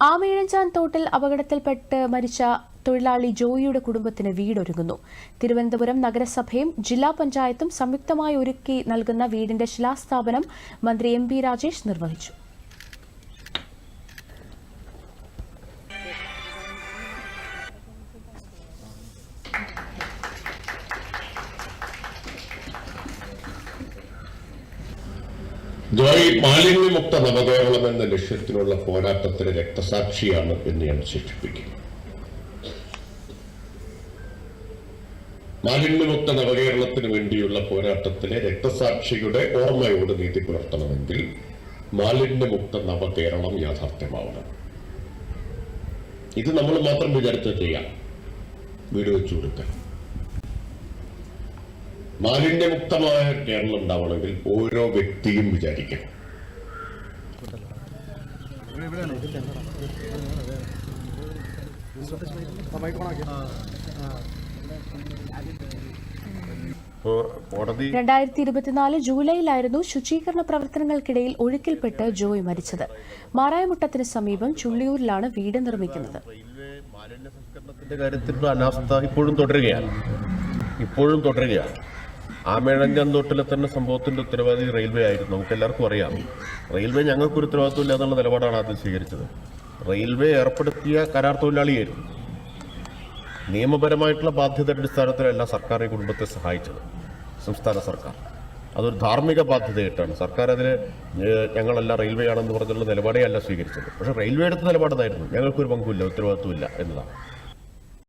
ആമയിഴഞ്ചാൻ തോട്ടിൽ അപകടത്തിൽപ്പെട്ട് മരിച്ച തൊഴിലാളി ജോയിയുടെ കുടുംബത്തിന് വീടൊരുങ്ങുന്നു. തിരുവനന്തപുരം നഗരസഭയും ജില്ലാ പഞ്ചായത്തും സംയുക്തമായി ഒരുക്കി നൽകുന്ന വീടിന്റെ ശിലാസ്ഥാപനം മന്ത്രി എം രാജേഷ് നിർവഹിച്ചു. ജോയ് മാലിന്യമുക്ത നവകേരളം എന്ന ലക്ഷ്യത്തിലുള്ള പോരാട്ടത്തിന് രക്തസാക്ഷിയാണ് എന്ന് ഞാൻ വിശേഷിപ്പിക്കും മാലിന്യമുക്ത നവകേരളത്തിന് വേണ്ടിയുള്ള പോരാട്ടത്തിലെ രക്തസാക്ഷിയുടെ ഓർമ്മയോട് നീതി പുലർത്തണമെങ്കിൽ മാലിന്യമുക്ത നവകേരളം യാഥാർത്ഥ്യമാവണം. ഇത് നമ്മൾ മാത്രം വിചാരിച്ച ചെയ്യാം. വീട് വെച്ചു കൊടുക്കാൻ. മാലിന്യമുക്തമായ കേരളം ഉണ്ടാവണമെങ്കിൽ ഓരോ വ്യക്തിയും വിചാരിക്കണം. രണ്ടായിരത്തി ഇരുപത്തിനാല് ജൂലൈയിലായിരുന്നു ശുചീകരണ പ്രവർത്തനങ്ങൾക്കിടയിൽ ഒഴുക്കിൽപ്പെട്ട് ജോയ് മരിച്ചത്. മാറായമുട്ടത്തിന് സമീപം ചുള്ളിയൂരിലാണ് വീട് നിർമ്മിക്കുന്നത്. മാലിന്യ സംസ്കരണത്തിന്റെ കാര്യത്തിലുള്ള അനാസ്ഥ ഇപ്പോഴും തുടരുകയാണ്. ഇപ്പോഴും തുടരുകയാണ്. ആമേഴഞ്ചാൻ തോട്ടിലെ തന്നെ സംഭവത്തിന്റെ ഉത്തരവാദി റെയിൽവേ ആയിരുന്നു. നമുക്ക് എല്ലാവർക്കും അറിയാം. റെയിൽവേ ഞങ്ങൾക്കൊരു ഉത്തരവാദിത്വം ഇല്ല എന്നുള്ള നിലപാടാണ് ആദ്യം സ്വീകരിച്ചത്. റെയിൽവേ ഏർപ്പെടുത്തിയ കരാർ തൊഴിലാളിയായിരുന്നു. നിയമപരമായിട്ടുള്ള ബാധ്യതയുടെ അടിസ്ഥാനത്തിലല്ല സർക്കാർ ഈ കുടുംബത്തെ സഹായിച്ചത്. സംസ്ഥാന സർക്കാർ. അതൊരു ധാർമ്മിക ബാധ്യതയായിട്ടാണ്. സർക്കാർ അതിന് ഞങ്ങളല്ല റെയിൽവേ ആണെന്ന് പറഞ്ഞുള്ള നിലപാടേ അല്ല സ്വീകരിച്ചത്. പക്ഷേ റെയിൽവേ എടുത്ത നിലപാടതായിരുന്നു ഞങ്ങൾക്കൊരു പങ്കുമില്ല ഉത്തരവാദിത്വമില്ല എന്നതാണ്.